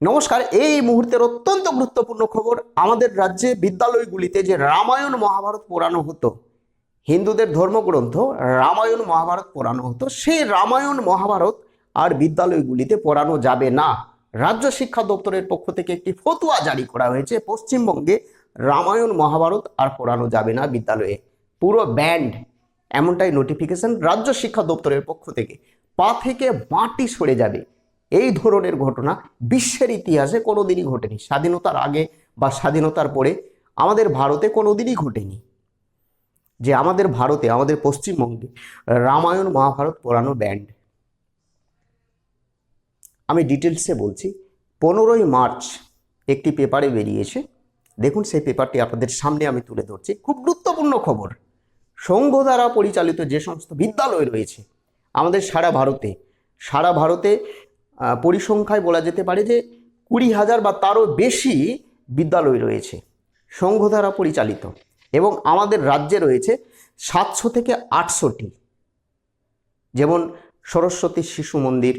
নমস্কার, এই মুহূর্তের অত্যন্ত গুরুত্বপূর্ণ খবর আমাদের রাজ্যে বিদ্যালয়গুলিতে যে রামায়ণ মহাভারত পড়ানো হতো, হিন্দুদের ধর্মগ্রন্থ রামায়ণ মহাভারত পড়ানো হতো, সেই রামায়ণ মহাভারত আর বিদ্যালয়গুলিতে পড়ানো যাবে না। রাজ্য শিক্ষা দপ্তরের পক্ষ থেকে একটি ফতুয়া জারি করা হয়েছে, পশ্চিমবঙ্গে রামায়ণ মহাভারত আর পড়ানো যাবে না বিদ্যালয়ে। পুরো ব্যান্ড, এমনটাই নোটিফিকেশন রাজ্য শিক্ষা দপ্তরের পক্ষ থেকে। পা থেকে মাটি সরে যাবে। এই ধরনের ঘটনা বিশ্বের ইতিহাসে কোনোদিনই ঘটেনি। স্বাধীনতার আগে বা স্বাধীনতার পরে আমাদের ভারতে কোনোদিনই ঘটেনি। যে আমাদের ভারতে, আমাদের পশ্চিমবঙ্গে রামায়ণ, মহাভারত পড়ানো ব্যান্ড আমি ডিটেলসে বলছি, পনেরোই মার্চ একটি পেপারে বেরিয়েছে। দেখুন, সেই পেপারটি আপনাদের সামনে আমি তুলে ধরছি। খুব গুরুত্বপূর্ণ খবর। সংঘ দ্বারা পরিচালিত যে সমস্ত বিদ্যালয় রয়েছে, আমাদের সারা ভারতে সারা ভারতে পরিসংখ্যায় বলা যেতে পারে যে কুড়ি হাজার বা তারও বেশি বিদ্যালয় রয়েছে, সংঘ দ্বারা পরিচালিত এবং আমাদের রাজ্যে রয়েছে সাতশো থেকে আটশোটি। যেমন সরস্বতী শিশু মন্দির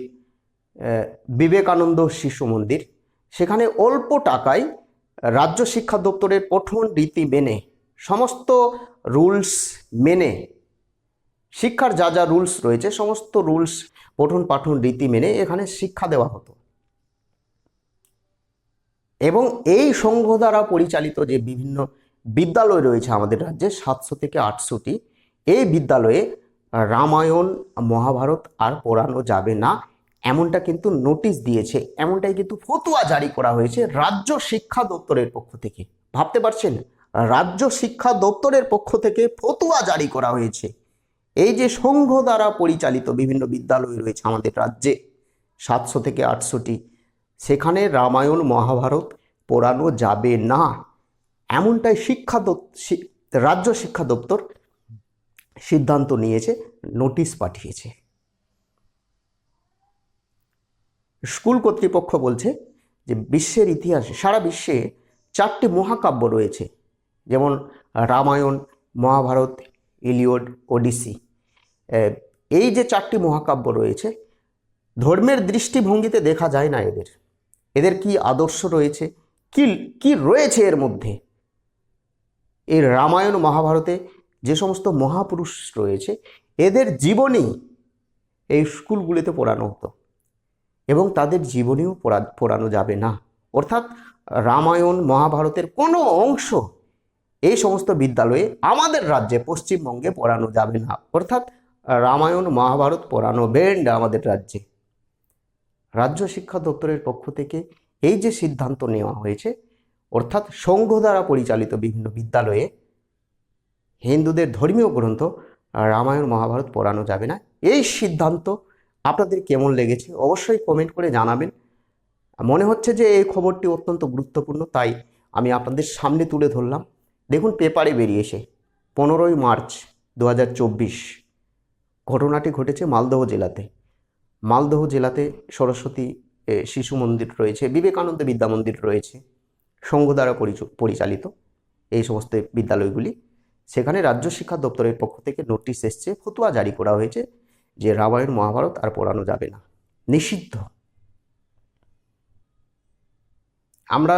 বিবেকানন্দ শিশু মন্দির, সেখানে অল্প টাকায় রাজ্য শিক্ষা দপ্তরের পঠন রীতি মেনে, সমস্ত রুলস মেনে, শিক্ষার যা যা রুলস রয়েছে, সমস্ত রুলস পঠন পাঠন রীতি মেনে এখানে শিক্ষা দেওয়া হতো। এবং এই সংঘ দ্বারা পরিচালিত যে বিভিন্ন বিদ্যালয় রয়েছে আমাদের রাজ্যে, সাতশো থেকে আটশোটি, এই বিদ্যালয়ে রামায়ণ, মহাভারত আর পড়ানো যাবে না, এমনটা কিন্তু নোটিশ দিয়েছে, এমনটাই কিন্তু ফতুয়া জারি করা হয়েছে রাজ্য শিক্ষা দপ্তরের পক্ষ থেকে। ভাবতে পারছেন? রাজ্য শিক্ষা দপ্তরের পক্ষ থেকে ফতুয়া জারি করা হয়েছে। এই যে সংঘ দ্বারা পরিচালিত বিভিন্ন বিদ্যালয় রয়েছে আমাদের রাজ্যে, সাতশো থেকে আটশোটি, সেখানে রামায়ণ, মহাভারত পড়ানো যাবে না। এমনটাই শিক্ষা রাজ্য শিক্ষা দপ্তর সিদ্ধান্ত নিয়েছে, নোটিশ পাঠিয়েছে। স্কুল কর্তৃপক্ষ বলছে যে বিশ্বের ইতিহাসে, সারা বিশ্বে চারটি মহাকাব্য রয়েছে। যেমন রামায়ণ, মহাভারত ইলিওড ওডিসি। এই যে চারটি মহাকাব্য রয়েছে, ধর্মের দৃষ্টিভঙ্গিতে দেখা যায় না এদের। এদের কি আদর্শ রয়েছে? কি কি রয়েছে এর মধ্যে? এই রামায়ণ মহাভারতে যে সমস্ত মহাপুরুষ রয়েছে, এদের জীবনী এই স্কুলগুলিতে পড়ানো হতো। এবং তাদের জীবনীও পড়া, পড়ানো যাবে না। অর্থাৎ রামায়ণ মহাভারতের কোনো অংশ এই সমস্ত বিদ্যালয়ে আমাদের রাজ্যে পশ্চিমবঙ্গে পড়ানো যাবে না। অর্থাৎ রামায়ণ, মহাভারত পড়ানো ব্যান্ড আমাদের রাজ্যে। রাজ্য শিক্ষা দপ্তরের পক্ষ থেকে এই যে সিদ্ধান্ত নেওয়া হয়েছে, অর্থাৎ সংঘ দ্বারা পরিচালিত বিভিন্ন বিদ্যালয়ে হিন্দুদের ধর্মীয় গ্রন্থ, রামায়ণ, মহাভারত পড়ানো যাবে না। এই সিদ্ধান্ত আপনাদের কেমন লেগেছে অবশ্যই কমেন্ট করে জানাবেন। মনে হচ্ছে যে এই খবরটি অত্যন্ত গুরুত্বপূর্ণ, তাই আমি আপনাদের সামনে তুলে ধরলাম। দেখুন পেপারে বেরিয়েছে। পনেরোই মার্চ দু হাজার চব্বিশ। ঘটনাটি ঘটেছে মালদহ জেলাতে। মালদহ জেলাতে সরস্বতী শিশু মন্দির রয়েছে, বিবেকানন্দ বিদ্যা মন্দির রয়েছে সংঘ দ্বারা পরিচ- পরিচালিত এই সমস্ত বিদ্যালয়গুলি। সেখানে রাজ্য শিক্ষা দপ্তরের পক্ষ থেকে নোটিশ এসছে, ফতুয়া জারি করা হয়েছে যে রামায়ণ, মহাভারত আর পড়ানো যাবে না। নিষিদ্ধ। আমরা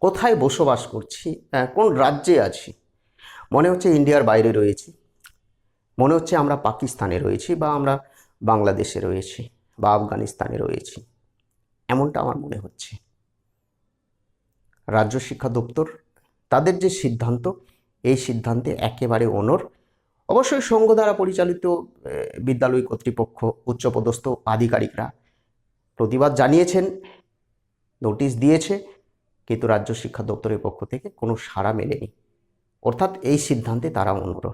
কোথায় বসবাস করছি আহ, কোন রাজ্যে আছি মনে হচ্ছে ইন্ডিয়ার বাইরে রয়েছি মনে হচ্ছে আমরা পাকিস্তানে রয়েছি বা আমরা বাংলাদেশে রয়েছি বা আফগানিস্তানে রয়েছি এমনটা আমার মনে হচ্ছে। রাজ্য শিক্ষা দপ্তর তাদের যে সিদ্ধান্ত এই সিদ্ধান্তে একেবারে অনর অবশ্যই সংঘ দ্বারা পরিচালিত বিদ্যালয় কর্তৃপক্ষ উচ্চপদস্থ আধিকারিকরা প্রতিবাদ জানিয়েছেন নোটিশ দিয়েছে কিন্তু রাজ্য শিক্ষা দপ্তরের পক্ষ থেকে কোনো সাড়া মেলেনি। অর্থাৎ এই সিদ্ধান্তে তারা অনর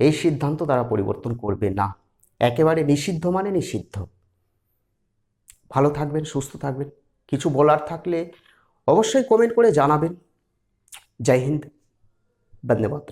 এই সিদ্ধান্ত তারা পরিবর্তন করবে না। একেবারে নিষিদ্ধ মানে নিষিদ্ধ। ভালো থাকবেন, সুস্থ থাকবেন। কিছু বলার থাকলে অবশ্যই কমেন্ট করে জানাবেন। জয় হিন্দ ধন্যবাদ